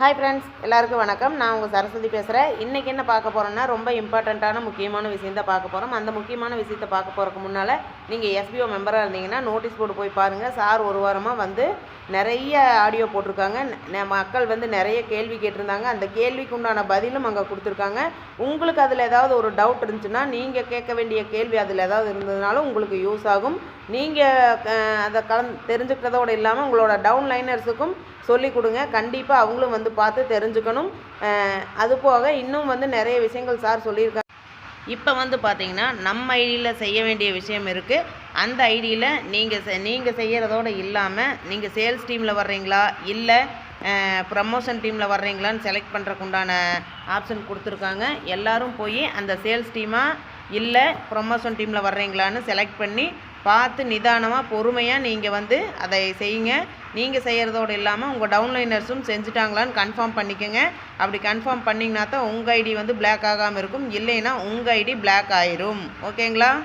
Hi friends எல்லாருக்கும் வணக்கம். நான் உங்கள் சரஸ்வதி பேசுகிறேன் இன்றைக்கி என்ன பார்க்க போகிறோன்னா ரொம்ப இம்பார்ட்டண்ட்டான முக்கியமான விஷயம் தான் பார்க்க போகிறோம் அந்த முக்கியமான விஷயத்தை பார்க்க போகிறதுக்கு முன்னால் நீங்கள் எஸ்பிஓ மெம்பராக இருந்தீங்கன்னா நோட்டீஸ் போர்டு போய் பாருங்கள் சார் ஒரு வாரமாக வந்து நிறைய ஆடியோ போட்டிருக்காங்க. ந- மக்கள் வந்து நிறைய கேள்வி கேட்டிருந்தாங்க. அந்த கேள்விக்கு உண்டான பதிலும் அங்கே கொடுத்துருக்காங்க. உங்களுக்கு அதில் ஏதாவது ஒரு டவுட் இருந்துச்சுன்னா நீங்கள் கேட்க வேண்டிய கேள்வி அதில் ஏதாவது இருந்ததுனாலும் உங்களுக்கு யூஸ் ஆகும். நீங்கள் அதை கலந்து தெரிஞ்சுக்கிறதோடு இல்லாமல் உங்களோட டவுன் லைனர்ஸுக்கும் சொல்லி கொடுங்க. கண்டிப்பாக அவங்களும் வந்து பார்த்து தெரிஞ்சுக்கணும். அதுபோக இன்னும் வந்து நிறைய விஷயங்கள் சார் சொல்லியிருக்காங்க இப்போ வந்து பார்த்தீங்கன்னா நம்ம ஐடியில் செய்ய வேண்டிய விஷயம் இருக்குது அந்த ஐடியில் நீங்கள் செ நீங்கள் செய்கிறதோடு இல்லாமல் நீங்கள் சேல்ஸ் டீமில் வர்றீங்களா? இல்லை ப்ரமோஷன் டீமில் வர்றீங்களான்னு செலக்ட் பண்ணுறக்கு உண்டான ஆப்ஷன் கொடுத்துருக்காங்க. எல்லோரும் போய் அந்த சேல்ஸ் டீமாக இல்லை ப்ரொமோஷன் டீமில் வர்றீங்களான்னு செலக்ட் பண்ணி பார்த்து நிதானமாக பொறுமையாக நீங்கள் வந்து அதை செய்யுங்க. நீங்கள் செய்கிறதோடு இல்லாமல் உங்கள் டவுன்லைனர்ஸும் செஞ்சுட்டாங்களான்னு கன்ஃபார்ம் பண்ணிக்கோங்க. அப்படி கன்ஃபார்ம் பண்ணிங்கன்னா தான் உங்கள் ஐடி வந்து பிளாக் ஆகாமல் இருக்கும். இல்லைன்னா உங்கள் ஐடி பிளாக் ஆயிரும். ஓகேங்களா